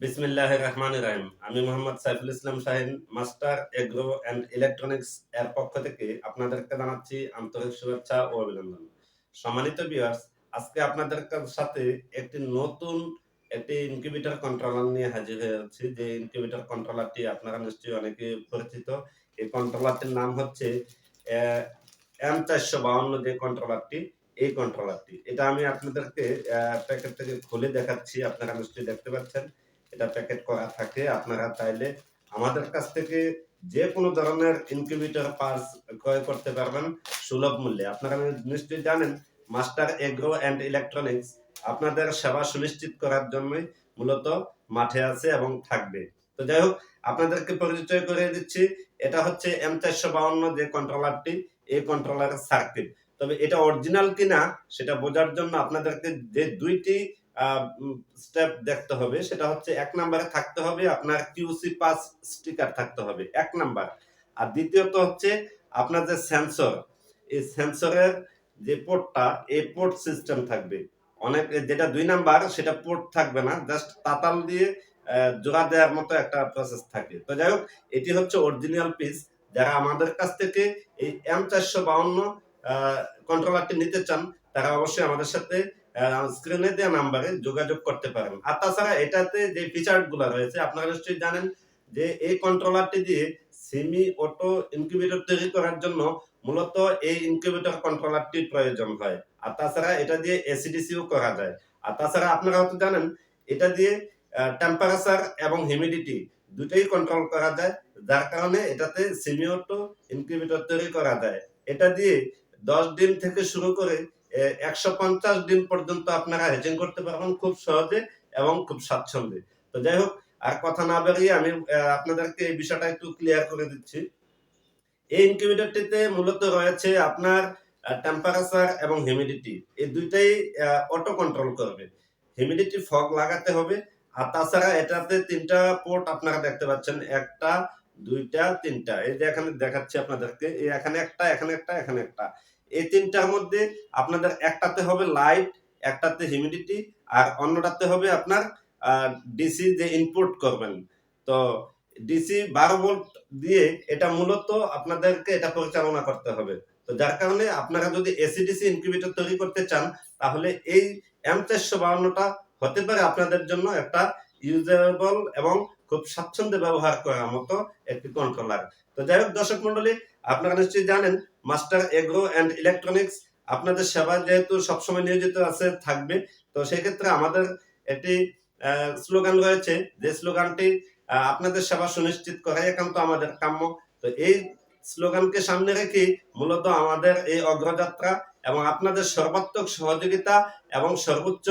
বিসমিল্লাহ রহমান রাহিম। আমি Mohammad Saiful Islam Shahin, master agro and electronics এর পক্ষ থেকে আপনাদেরকে জানাচ্ছি আন্তরিক শুভেচ্ছা ও অভিনন্দন। সম্মানিত ভিউয়ার্স আজকে আপনাদের সাথে একটি নতুন একটি ইনকিউবেটর কন্ট্রোলার নিয়ে হাজির হয়েছি যে ইনকিউবেটর কন্ট্রোলারটি আপনারা নিশ্চয়ই অনেকে পরিচিত। এই কন্ট্রোলারটির নাম হচ্ছে এম চারশো বাউন্ন যে কন্ট্রোলারটি এই কন্ট্রোলারটি এটা আমি আপনাদেরকে প্যাকেট থেকে খুলে দেখাচ্ছি। আপনারা নিশ্চয়ই দেখতে পাচ্ছেন। এটা প্যাকেট করা থাকে, আপনারা চাইলে আমাদের কাছ থেকে যে কোনো ধরনের ইনকিউবেটর পার্স ক্রয় করতে পারবেন সুলভ মূল্যে। আপনারা নিশ্চয়ই জানেন মাস্টার এগ্রো অ্যান্ড ইলেকট্রনিক্স আপনাদের সেবা সুনিশ্চিত করার জন্যই মূলত মাঠে আছে এবং থাকবে। তো যাই হোক, আপনাদেরকে পরিচয় করে দিচ্ছি, এটা হচ্ছে এম চারশো বাউন্ন যে কন্ট্রোলারটি এই কন্ট্রোলারের সার্কিট তবে এটা অরিজিনাল কিনা, সেটা বোঝার জন্য আপনাদেরকে যে দুইটি স্টেপ দেখতে হবে। সেটা হচ্ছে এক নম্বরে থাকতে হবে, আপনার কিউসি পাস স্টিকার থাকতে হবে, এক নাম্বার। আর দ্বিতীয়ত হচ্ছে আপনার যে সেন্সর এই সেন্সরের যে পোর্টটা এই পোর্ট সিস্টেম থাকবে। অনেক, যেটা দুই নাম্বার, সেটা পোর্ট থাকবে না জাস্ট তাতাল দিয়ে জোড়া দেওয়ার মতো একটা প্রসেস থাকে। তো যাই হোক, এটি হচ্ছে অরিজিনাল পিস যারা আমাদের কাছ থেকে এই এম চারশো বাউন্ন কন্ট্রোলারটি নিতে চান, তারা অবশ্যই আমাদের সাথে স্ক্রিনে দেওয়া নাম্বারে যোগাযোগ করতে পারেন। আর তাছাড়া এটাতে যে ফিচারগুলো রয়েছে, আপনারা নিশ্চয়ই জানেন যে এই কন্ট্রোলারটি দিয়ে সেমি অটো ইনকিউবেটর তৈরি করার জন্য মূলত এই ইনকিউবেটর কন্ট্রোলারটির প্রয়োজন হয়। আর তাছাড়া এটা দিয়ে এসিডিসিও করা যায়। আর তাছাড়া আপনারা হয়তো জানেন, এটা দিয়ে টেম্পারেচার এবং হিউমিডিটি দুটোই কন্ট্রোল করা যায়। যার কারণে এটাতে সেমি অটো ইনকিউবেটর তৈরি করা যায়। এটা দিয়ে দশ দিন থেকে শুরু করে একশো পঞ্চাশ দিন পর্যন্ত আপনারা হেজিং করতে পারবেন খুব সহজে এবং খুব স্বাচ্ছন্দ্যে। তো যাই হোক, আর কথা না বেরিয়ে আমি আপনাদেরকে এই বিষয়টা একটু ক্লিয়ার করে দিচ্ছি। এই ইনকিউবেটরটিতে মূলত রয়েছে আপনার টেম্পারেচার এবং হিউমিডিটি এই দুইটাই অটো কন্ট্রোল করবে। হিউমিডিটি ফগ লাগাতে হবে, আর তাছাড়া এটাতে তিনটা পোর্ট আপনারা দেখতে পাচ্ছেন, একটা, দুইটা, তিনটা। এই যে এখানে দেখাচ্ছি আপনাদেরকে এখানে একটা এখানে একটা এখানে একটা। এই তিনটার মধ্যে আপনাদের একটাতে হবে লাইট একটাতে হিউমিডিটি আর অন্যটাতে হবে আপনার ডিসি যে ইনপুট করবেন। তো ডিসি বারো ভোল্ট দিয়ে এটা মূলত আপনাদেরকে এটা পরিচালনা করতে হবে। তো যার কারণে আপনারা যদি এসিডিসি ইনকিউবেটর তৈরি করতে চান, তাহলে এই এম চারশো বাউন্নটা হতে পারে আপনাদের জন্য একটা ইউজেবল এবং খুব স্বাচ্ছন্দ্যে ব্যবহার করার মতো একটি কন্ট্রোলার তো যাই হোক দর্শক মন্ডলী আপনারা নিশ্চয়ই জানেন মাস্টার এগ্রো অ্যান্ড ইলেকট্রনিক্স আপনাদের সেবা যেহেতু সবসময় নিয়োজিত আছে, থাকবে। তো সেক্ষেত্রে আমাদের একটি স্লোগান রয়েছে। যে স্লোগানটি আপনাদের সেবা সুনিশ্চিত করাই একান্ত আমাদের কাম্য। তো এই স্লোগানকে সামনে রেখে মূলত আমাদের এই অগ্রযাত্রা এবং আপনাদের সর্বাত্মক সহযোগিতা এবং সর্বোচ্চ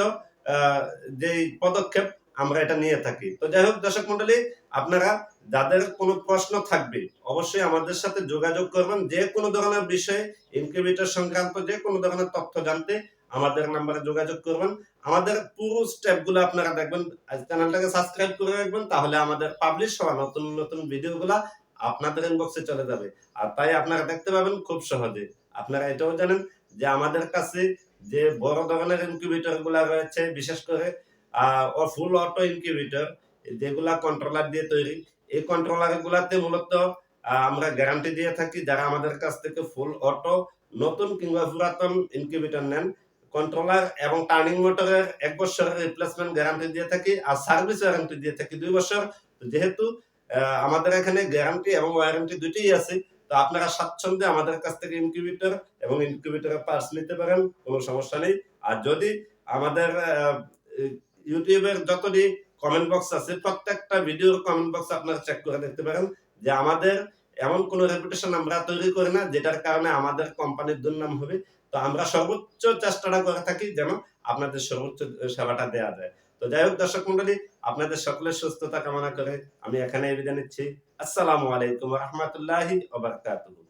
যে পদক্ষেপ আমরা এটা নিয়ে থাকি। তো যাই হোক, দর্শক মন্ডলী আপনারা, যাদের কোনো প্রশ্ন থাকবে, অবশ্যই আমাদের সাথে যোগাযোগ করবেন। যে কোনো ধরনের বিষয়ে ইনকিউবেটর সংক্রান্ত যে কোনো ধরনের তথ্য জানতে আমাদের নাম্বারে যোগাযোগ করবেন। আমাদের পুরো স্টেপগুলো আপনারা দেখবেন। চ্যানেলটাকে সাবস্ক্রাইব করে রাখবেন, তাহলে আমাদের পাবলিশ হওয়া নতুন নতুন ভিডিওগুলা আপনাদের ইনবক্সে চলে যাবে। আর তাই আপনারা দেখতে পাবেন খুব সহজে। আপনারা এটাও জানেন যে আমাদের কাছে যে বড় ধরনের ইনকিউবেটরগুলা রয়েছে, বিশেষ করে ও ফুল অটো ইনকিউবেটর যেগুলা কন্ট্রোলার দিয়ে তৈরি। এই কন্ট্রোলার গুলাতে মূলত আমরা গ্যারান্টি দিয়ে থাকি যারা আমাদের কাছ থেকে ফুল অটো নতুন কিংবা পুরাতন ইনকিউবেটর নেন। কন্ট্রোলার এবং টার্নিং মোটরের এক বছরের রিপ্লেসমেন্ট গ্যারান্টি দিয়ে থাকি আর সার্ভিস ওয়ারেন্টি দিয়ে থাকি দুই বছর। যেহেতু আমাদের এখানে গ্যারান্টি এবং ওয়ারেন্টি দুটোই আছে, তো আপনারা স্বাচ্ছন্দ্যে আমাদের কাছ থেকে ইনকিউবেটর এবং ইনকিউবেটরের পার্টস নিতে পারেন, কোনো সমস্যা নেই। আর যদি আমাদের ইউটিউবের যতটি কমেন্ট বক্স আছে, প্রত্যেকটা ভিডিওর কমেন্ট বক্স আপনারা চেক করে দেখতে পারেন যে আমাদের এমন কোন রেপুটেশন আমরা তৈরি করি না, যেটার কারণে আমাদের কোম্পানির দুর্নাম হবে। তো আমরা সর্বোচ্চ চেষ্টাটা করে থাকি যেন আপনাদের সর্বোচ্চ সেবাটা দেওয়া যায়। তো যাই হোক দর্শক মন্ডলী, আপনাদের সকলের সুস্থতা কামনা করে আমি এখানে বিদায় নিচ্ছি। আসসালামু আলাইকুম রহমতুল্লাহি ওবরকাতুহু